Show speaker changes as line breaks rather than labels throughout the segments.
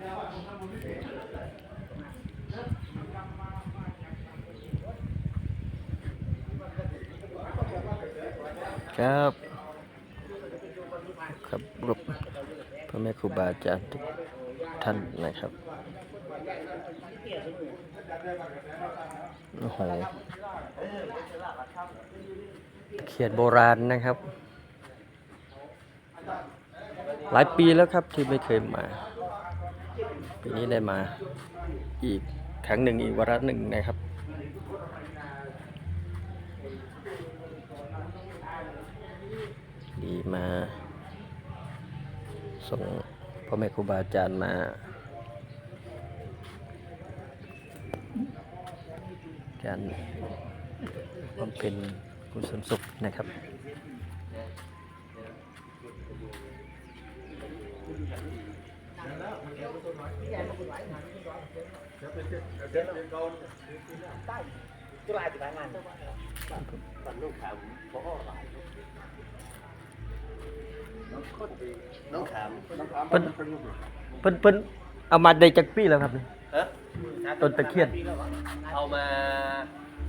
ครับ ครับรบพ่อแม่ครูบาอาจารย์ทุกท่านนะครับโอ้โหเขียนโบราณนะครับ หลายปีแล้วครับที่ไม่เคยมา ปีนี้ได้มาอีกครั้งหนึ่งอีกวาระหนึ่งนะครับ ดีมา ส่งพ่อแม่ครูบาอาจารย์มาการบำเพ็ญกุศลสุขนะครับ
น้องขาม
เพิ่นเพิ่นเพิ่นเอามาได้จากปีแล้วครับนี่
ฮะ
ต้นตะเคียน
เอามา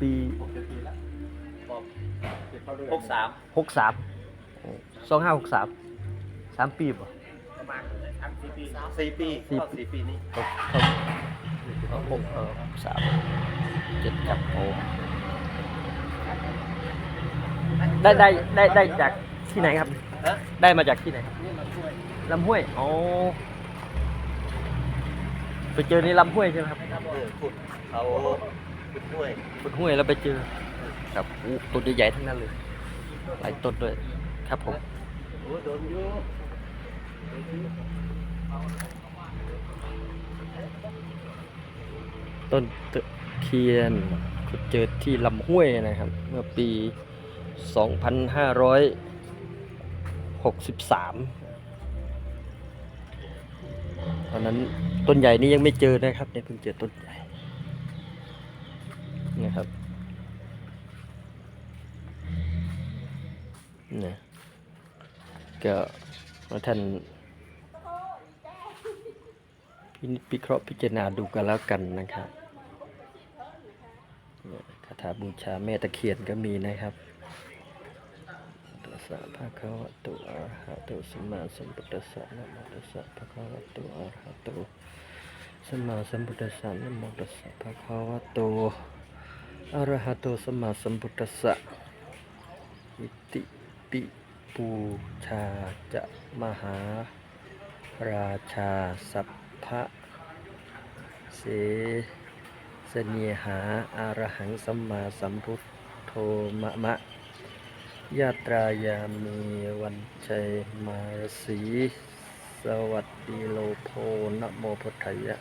ปี
หกสาม
หกสามสองห้าหกสามสามปีป่ะ
ประมาณ สี่ปี
สี่
เข้าสี่ปีนี้
หกเข้าหกเออหกสามเจ็ดกับโอได้ได้ได้ได้จากที่ไหนครับ
ฮะ
ได้มาจากที่ไหนครับ
นี่มาช่วย
ลำห้วย อ๋อ ไปเจอในลำห้วยใช่ไหมครับ
เออขุดเขาขุดด้วย
บนห้วยแล้วไปเจอ ครับอู้ต้นใหญ่ๆทั้งนั้นเลย หลายต้นด้วย ครับผม
โอ้โดนอยู่
ต้นตะเคียนขุดเจอที่ลำห้วยนะครับ เมื่อปี 2563 ตอนนั้นต้นใหญ่นี้ยังไม่เจอนะครับเนี่ยเพิ่งเจอต้นใหญ่นะครับเนี่ยก็ว่าท่าน พินิจพิเคราะห์พิจารณาดูกันแล้วกันนะครับคาถาบูชาแม่ตะเคียนก็มีนะครับตัสสะภะคะวะโตอะระหะโตสัมมาสัมพุทธัสสะนะโมตัสสะภะคะวะโตอะระหะโตสัมมาสัมพุทธัสสะนะโมตัสสะภะคะวะโตอะระหะโตสัมมาสัมพุทธัสสะอิติปิปูชาจะมหาราชาสัพะเสสเนีหาอารหังสัมมาสัมพุทโธมะมะ ยาตรายามีวันชัยมารสี สวัสดีโลโพนะโมพุทธยะ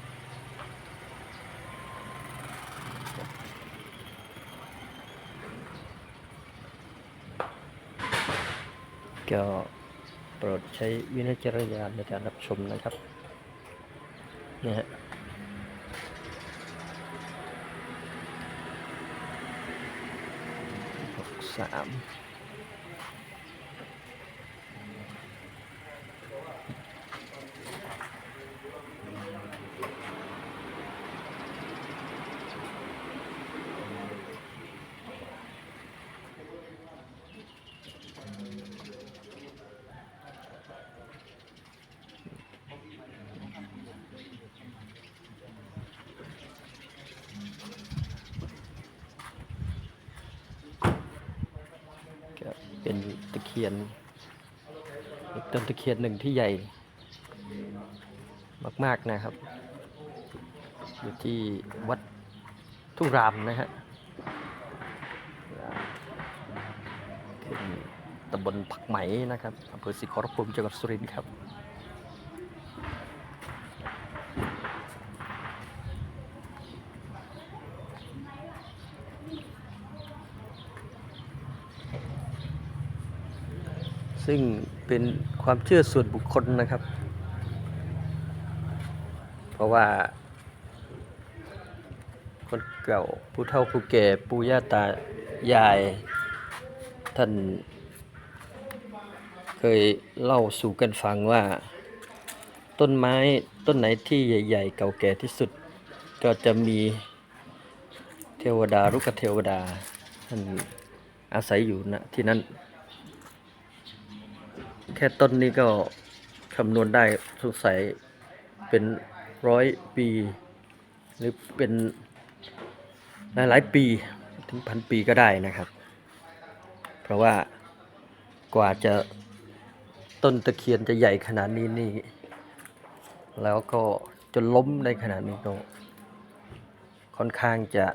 ก็โปรดใช้วิจารณญาณในการรับชมนะครับ นี่ฮะหกสามก็เป็น ตะเคียนต้นตะเคียนหนึ่งที่ใหญ่ มาก ๆ นะครับ อยู่ที่วัดทุ่งรามนะฮะตำบลผักไหมนะครับอำเภอศรีขอรภูมิจังหวัดสุรินทร์ครับ ซึ่งเป็นความเชื่อส่วนบุคคลนะครับ เพราะว่า คนเก่าผู้เฒ่าผู้แก่ปู่ย่าตายาย ท่าน เคยเล่าสู่กันฟังว่า ต้นไม้ต้นไหนที่ใหญ่ ๆ เก่าแก่ที่สุด ก็จะมีเทวดารุกขเทวดาท่านอาศัยอยู่ณที่นั้น ค่ต้นนี้ก็คำนวณได้สงสัยเป็นร้อยปี หรือเป็นหลายๆปีถึงพันปีก็ได้นะครับ เพราะว่ากว่าจะต้นตะเคียนจะใหญ่ขนาดนี้นี่ แล้วก็จนล้มในขนาดนี้ก็ค่อนข้างจะ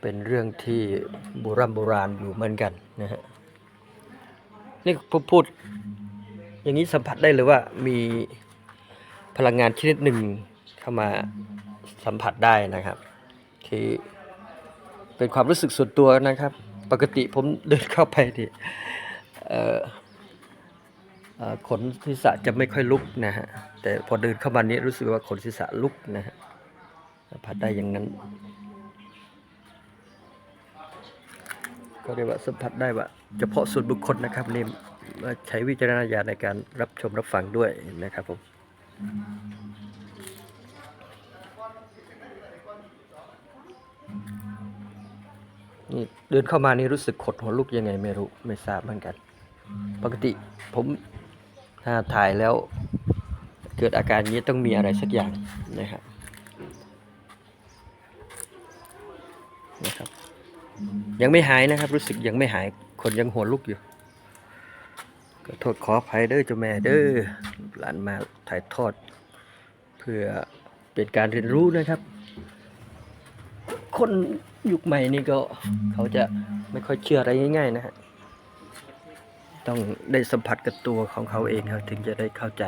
เป็นเรื่องที่โบราณโบราณอยู่เหมือนกันนะฮะ นี่ผมพูด อย่างนี้สัมผัสได้เลยว่ามีพลังงานชนิดหนึ่งเข้ามาสัมผัสได้นะครับ คือเป็นความรู้สึกส่วนตัวนะครับ ปกติผมเดินเข้าไปที่ขนศีรษะจะไม่ค่อยลุกนะฮะ แต่พอเดินเข้ามานี้รู้สึกว่าขนศีรษะลุกนะฮะสัมผัสได้อย่างนั้น ก็เรียกว่าสัมผัสได้ว่า เฉพาะส่วนบุคคลนะครับนี่ใช้วิจารณญาณในการรับชมรับฟังด้วยนะครับผมนี่เดินเข้ามานี่รู้สึกขดหัวลุกยังไงไม่รู้ไม่ทราบเหมือนกัน ปกติผมถ้าถ่ายแล้ว เกิดอาการนี้ต้องมีอะไรสักอย่างนะครับนะครับ ยังไม่หายนะครับ รู้สึกยังไม่หาย คนยังหัวลุกอยู่ก็โทษขออภัยเด้อเจ้าแม่เด้อหลานมาถ่ายทอด เพื่อเป็นการเรียนรู้นะครับ คนยุคใหม่นี่ก็เขาจะไม่ค่อยเชื่ออะไรง่าย ๆ นะฮะต้องได้สัมผัสกับตัวของเขาเองครับถึงจะได้เข้าใจ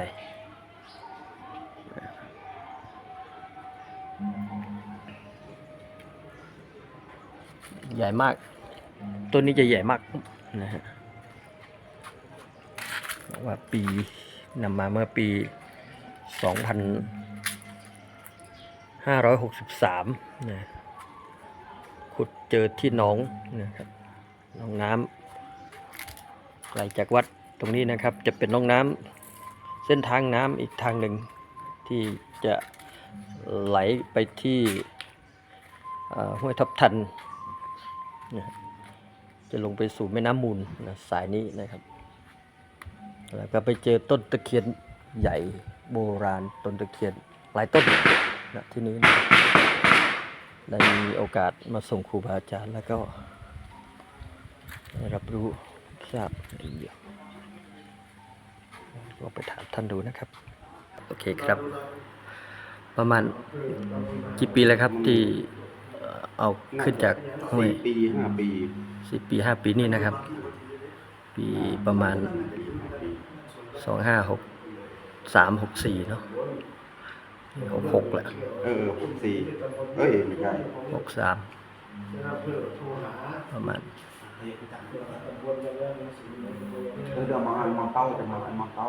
ใหญ่มาก ต้นนี้จะใหญ่มากนะฮะบอกว่าปีนำมาเมื่อปี 2563 นะ ขุดเจอที่หนองนะครับหนองน้ำไกลจากวัดตรงนี้นะครับ จะเป็นหน้องน้ำเส้นทางน้ำอีกทางหนึ่งที่จะไหลไปที่ห้วยทับทันนะฮะ จะลงไปสู่แม่น้ำมูลนะสายนี้นะครับ แล้วก็ไปเจอต้นตะเคียนใหญ่โบราณต้นตะเคียนหลายต้นนะที่นี้นะได้มีโอกาสมาส่งครูบาอาจารย์แล้วก็รับรู้ทราบดีเดียวลองไปถามท่านดูนะครับ โอเคครับ ประมาณกี่ปีแล้วครับที่ เอ่อเอาขึ้นจากห้วย
สี่ปีห้าปี
สิบปีห้าปีนี่นะครับ ปีประมาณสองห้าหกสามหกสี่เนาะหกหกแหละ
เออหกสี่เอ้ยไม่ใช่
หกสามประมาณ
เออเดี๋ยวมาเอามาเต้าจะมาเอามาเต้า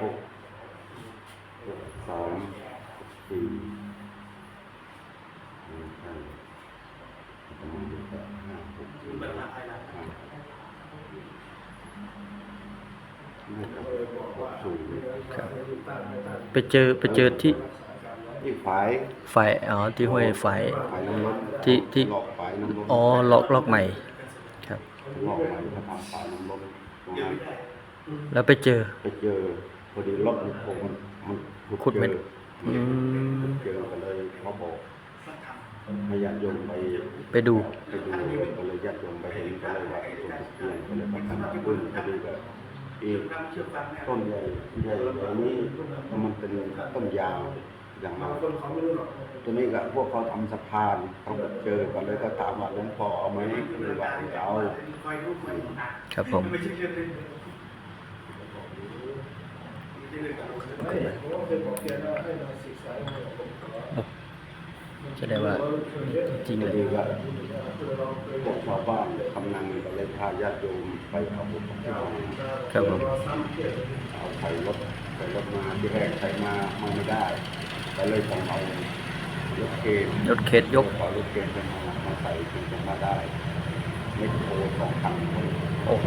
หกหกสองสี่ไม่ใช่ประมาณนี้ก็ห้าหกสี่ห้าน่าจะหกศูนย์
ครับ ไปเจอไปเจอที่
ที่ฝ่าย
อ๋อที่ห้วยไฟ
ฝ่ายน้ำล้น
ที่ที่
หลอกฝ่ายน้ำล้น
อ๋อล็อกล็อกใหม่ ครับ
หลอกฝ่ายเขาทำฝายน้ำล้นตรงนั้น
แล้วไปเจอ
ไปเจอพอดีรถมันโผล่มันมัน
ขุดไม่
เจอ
อืม
เจอก็เลยเขาบอก ให้ญาติโยมไป
ไปดู
ไปดูก็เลยญาติโยมไปเห็นก็เลยว่าไอ้ต้นตะเคียนก็เลยมาทำบุญพอดีก็อีกต้นใหญ่ใหญ่แบบนี้มันเป็นต้นยาวอย่างมาตัวนี้ก็พวกเขาทำสะพานเขาก็เจอก็เลยก็ถามว่าหลวงพ่อเอาไหมเลยว่าจะเอา
ครับผมจะได้ว่าจริง
พ
เล
อยดีก็พวกชาวบ้านกำนันก็เลยพาญาติโยมไปเอาบุญของที่บ้าน
ครับผม
เอาใส่รถใส่รถมาที่แรกใส่มามาไม่ได้ก็เลยต้องเอารถเกณฑ์
รถเขตยก
เอารถเกณฑ์ไปมามาใส่ถึงจะมาได้ไม่โทรสองคันเลย
โอ้โห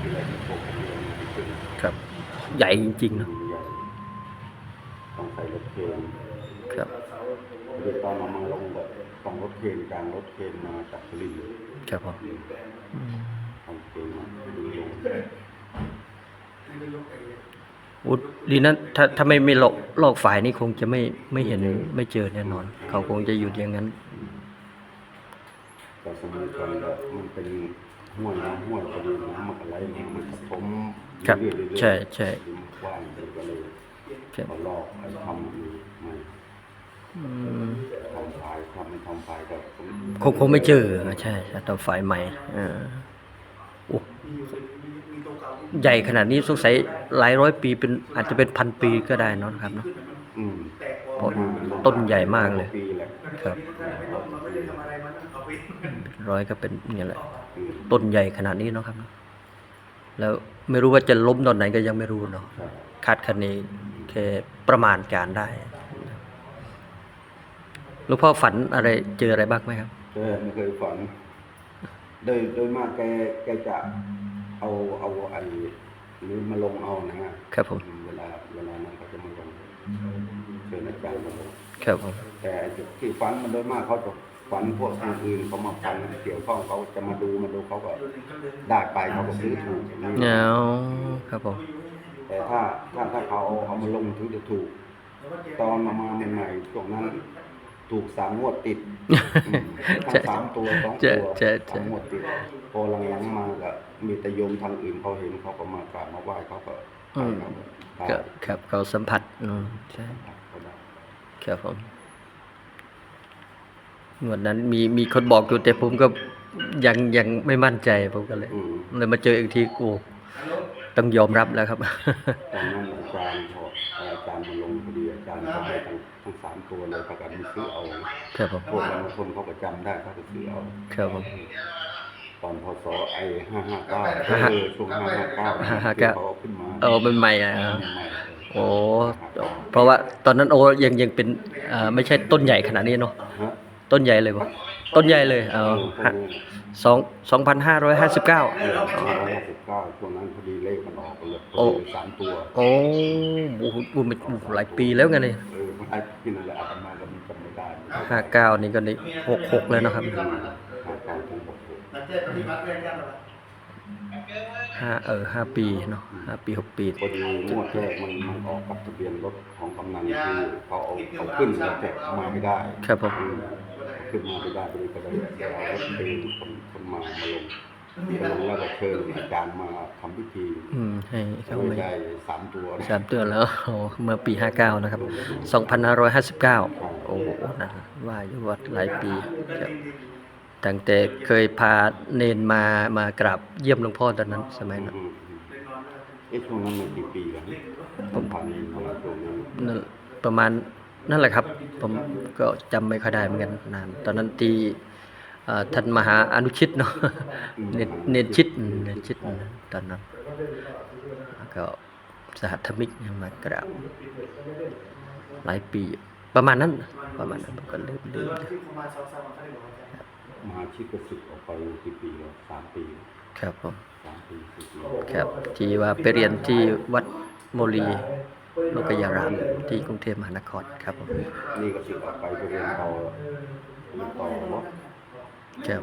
ที่เลยโทรคนเดียวไม่โทรริง
ครับ ใหญ่จริงๆเนอะ
ใหญ่ต้องใส่รถเคน
ครับ
เดี๋ยวตอนเอามาลงแบบต้องรถเคนกลางรถเคนมาจากสุรินทร์
ครับผมอืม
ทำเคนมาดึงลง
อุดดีนั้นถ้าถ้าไม่ไม่หลอกหลอกฝ่ายนี่คงจะไม่ไม่เห็นไม่เจอแน่นอน เขาคงจะหยุดอย่างนั้น
แต่สมัยก่อนแบบมันเป็นห้วยน้ำห้วยพอดีน้ำมันไหลมามันกระทม
ครับ
เรื่อยๆเรื่อยๆ
ใช่ใช่
มันกว้างเลยก็เลย
ครับ
มาลอกไอ้ทำนี่ไม่
อืม
ทำพายทำไม่ทำพายก็ผม
คงคงไม่เจอใช่ใช่ต้องฝ่ายใหม่เออโอ้ใหญ่ขนาดนี้สงสัยหลายร้อยปีเป็นอาจจะเป็นพันปีก็ได้เนอะครับเนาะ
อืม
เพราะต้นใหญ่มากเลย
ปีแหละ
ครับร้อยก็เป็นอย่างนี้แหละ
อืม
ต้นใหญ่ขนาดนี้เนาะครับเนอะแล้วไม่รู้ว่าจะล้มตอนไหนก็ยังไม่รู้เนาะ
ครับ
คาดคะเนแค่ประมาณการได้ หลวงพ่อฝันอะไรเจออะไรบ้างไหมครับ
แกไม่เคยฝัน โดยโดยมากแกแกจะเอาเอาไอ้นี้มาลงเอานะฮะ
ครับผม
เวลาเวลานั้นเขาจะมาลงเชิญอาจารย์มาลง
ครับผม
แต่ไอ้ที่ฝันมันโดยมากเขาจะฝันพวกคนอื่นเขามาฝันเกี่ยวข้องเขาจะมาดูมาดูเขาก็ได้ไปเขาก็ซื้อถูกนี่
เงาครับผม
แต่ถ้าถ้าถ้าเขาเอามาลงถึงจะถูก ตอนมามาใหม่ๆช่วงนั้น ถูกสามงวดติดอืมทั้งสามตัวสอง
เจ๊
ตัว
เจ๊เจ๊
สามงวดติด พอหลังๆมาก็มีแต่โยมทางอื่นเขาเห็นเขาก็มากราบมาไหว้เขาก็ไปครับได้
ครับครับเขาสัมผัสอืมใช่
เขาได้
ครับผมงวดนั้นมีมีคนบอกอยู่แต่ผมก็ยังยังไม่มั่นใจผมก็เลย
อืม
เลยมาเจออีกทีโอ้ ต้องยอมรับแล้วครับ
ตอนนั้นอาจารย์พออาจารย์มาลงพอดีอาจารย์เขาให้ทั้งทั้งสามตัวเลยประกันมีซื้อเอา
ครับผม
พวกบางคนเขาก็จำได้เขาก็ซื้อเอา
ครับผม
ตอนพศไอ้ห้าห้าเก้า
ห้าห้า
เออช่วงห้าห้าเก้า
ห้าห้าเก้า
เขาขึ้นมา
เออเป็นใหม่อะ
ใหม่
โอ้เพราะว่าตอนนั้นโอ้ยังยังเป็นเอ่อไม่ใช่ต้นใหญ่ขนาดนี้เนาะ
ฮะ
ต้นใหญ่เลยวะต้นใหญ่เลยเออฮะ สองสองพันห้าร้อยห้าสิบเก้า
เออสองร้อยห้า สิบเก้าช่วงนั้นพอดีเลขมันออกกันเลย
โอ้
พอดีสามตัว
โอ้โหโอ้โหมันหลายปีแล้วไงเนี่ย
เออมันให้กินอะไรอาตมาก็มันจำไม่ได้
ห้าเก้านี่ก็นี่หกหกแล้วนะครับ
ห้าเก้าถึงหกหก
ห้าเออห้าปีเนาะห้าปีหกปี
พอดีงวดแรกมันมันออกกับทะเบียนรถของกำนันคือเขาเอาเอาขึ้นแล้วแต่มาไม่ได้
ครับผม
อืม ขึ้นมาไม่ได้พอดีก็เลยเอารถเป็นคนคนมามาลงมาลงแล้วก็เชิญอาจารย์มาทำพิธี
อืมให้
ก็
เขา
เลย
ไม่
ได้สามตัว
สามเดือนแล้วโอ้เมื่อปีห้าเก้านะครับสองพันห้าร้อยห้าสิบเก้าโอ้โหนั่นว่าอยู่ว่าหลายปีครับตั้งแต่เคยพาเนนมามากราบเยี่ยมหลวงพ่อตอนนั้นสมัยนั้น
อืมอืมเอ๊ะช่วงนั้นมันกี่ปีแล้วผมผ่านนี้ประมาณช่วงนั้น
ประมาณ นั่นแหละครับ ผมก็จำไม่ค่อยได้เหมือนกันนาน ตอนนั้นที่เอ่อท่านมหาอนุชิตเนาะเนนเนนชิตอืมเนนชิตอืมตอนนั้นแล้วก็สหัธมิกมากราบหลายปีประมาณนั้น ประมาณนั้นผมก็ลืมลืม
มหาชิดก็สึกออกไปกี่ปีแล้วสามปี
ครับผม
สามปีสี่ปี
ครับที่ว่าไปเรียนที่วัดโมลี โลกยารามที่กรุงเทพมหานครครับผม
นี่ก็สึกออกไปไปเรียนต่อเรียนต่อเนาะ
ครับ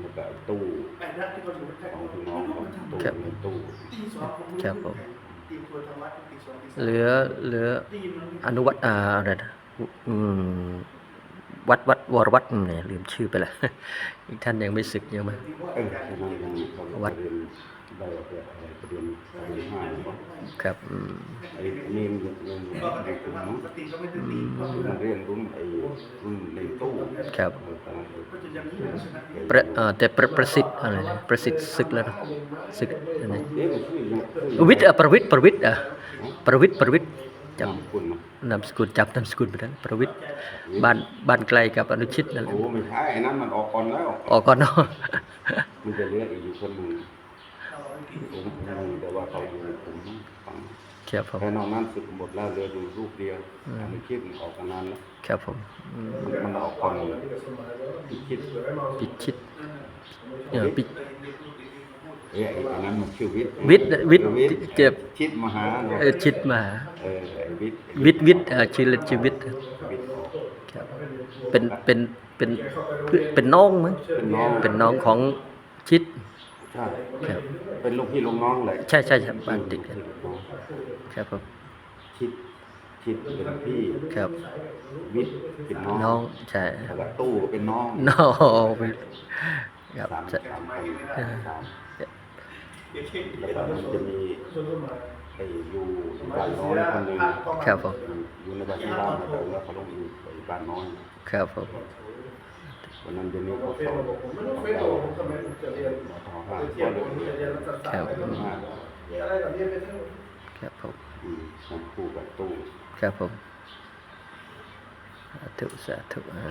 แล้วก็ไอ้ตู้ของพี่น้องของตู้
ครับ
ในตู้
ครับผมเหลือเหลืออนุวัตอ่าอะไรนะอืมวัดวัดวรวัดอืมเนี่ยลืมชื่อไปละอีกท่านยังไม่ศึกยังไหม
เอ อฉะนั้นยังเขา
วัด
เรียนได้อะไรอะไรเรียนเรียนห้าเนาะ
ครับอืม
ไอ้นี่มันเรียนเรียนในกลุ่มเนาะมันเรียนรุ่นไอ้รุ่นในตู้
ครับ
เออตอนนั้นเออ
ประเอ่อแต่ประประสิทธิ์อะไรนะประสิทธิ์ศึกแล้วนะศึกอะไร
เอ๊ะมันชื่อยังชื่อ
วิทย์อะประวิทย์ประวิทย์อะประวิทย์ประวิทย์จ
นามคุณเนาะำ
นามสกุลจำนามสกุลไปนั้นประวิทย์บ้านบ้านไกลกับอนุชิตนั่นแหละ
โอ้ไม่ใช่ไอ้นั้นมันออกก่อนแล้ว
ออกก่อนเนาะ
มันจะเหลืออีกอยู่คนหนึ่ง ผมผมแต่ว่าเขาอยู่ผมฟัง
ครับผม
แต่นอกนั้นสึกหมดแล้วเหลืออยู่รูปเดียวอันนี้คิดมันออกกันนานแล้ว
ครับผมอืม
มันมันออกก่อนที่คิด
ปิดชิดเออปิด
เอ้ยไอ้อันนั้นมันชื่อวิทย์
วิทย์วิทย์
ออ
เจ็บ
ชิดมหา
เออชิดมา
เออไอ้วิทย์
วิทย์วิทย์เอ่อชื่อเล่นชื่อวิทย์
วิทย์
ครับเป็นเป็นเป็นเพื่อนเป็นน้องมั้ง
เป็นน้อง
เป็นน้องของชิด
ใช่
ครับ
เป็นลูกพี่ลูกน้องเลย
ใช่ใช่ใช่บ้านติดกัน
ลูกน้อง
ครับผม
ชิดชิดเป็นพี่
ครับ
วิทย์เป็นน้อง
น้องใช่
แล้วก็ตู้เป็นน้อง
น้องครับ
สาม
ใช่
สามคน
เออ
สามแล้วก็มันจะมีไอ้อยู่บ้านน้อยคนหนึ่ง
ครับผม
อยู่ในบ้านที่ล่างแล้วก็เขาลงอยู่ไปบ้านน้อย
ครับผม
วันนั้นเดี๋ยวนี้เขาสอนเรามาทอห้าก็เลย
ครับ
ห้า
ครับผม
อืมมันคู่กับตู้
ครับผมสาธุสาธุอ่า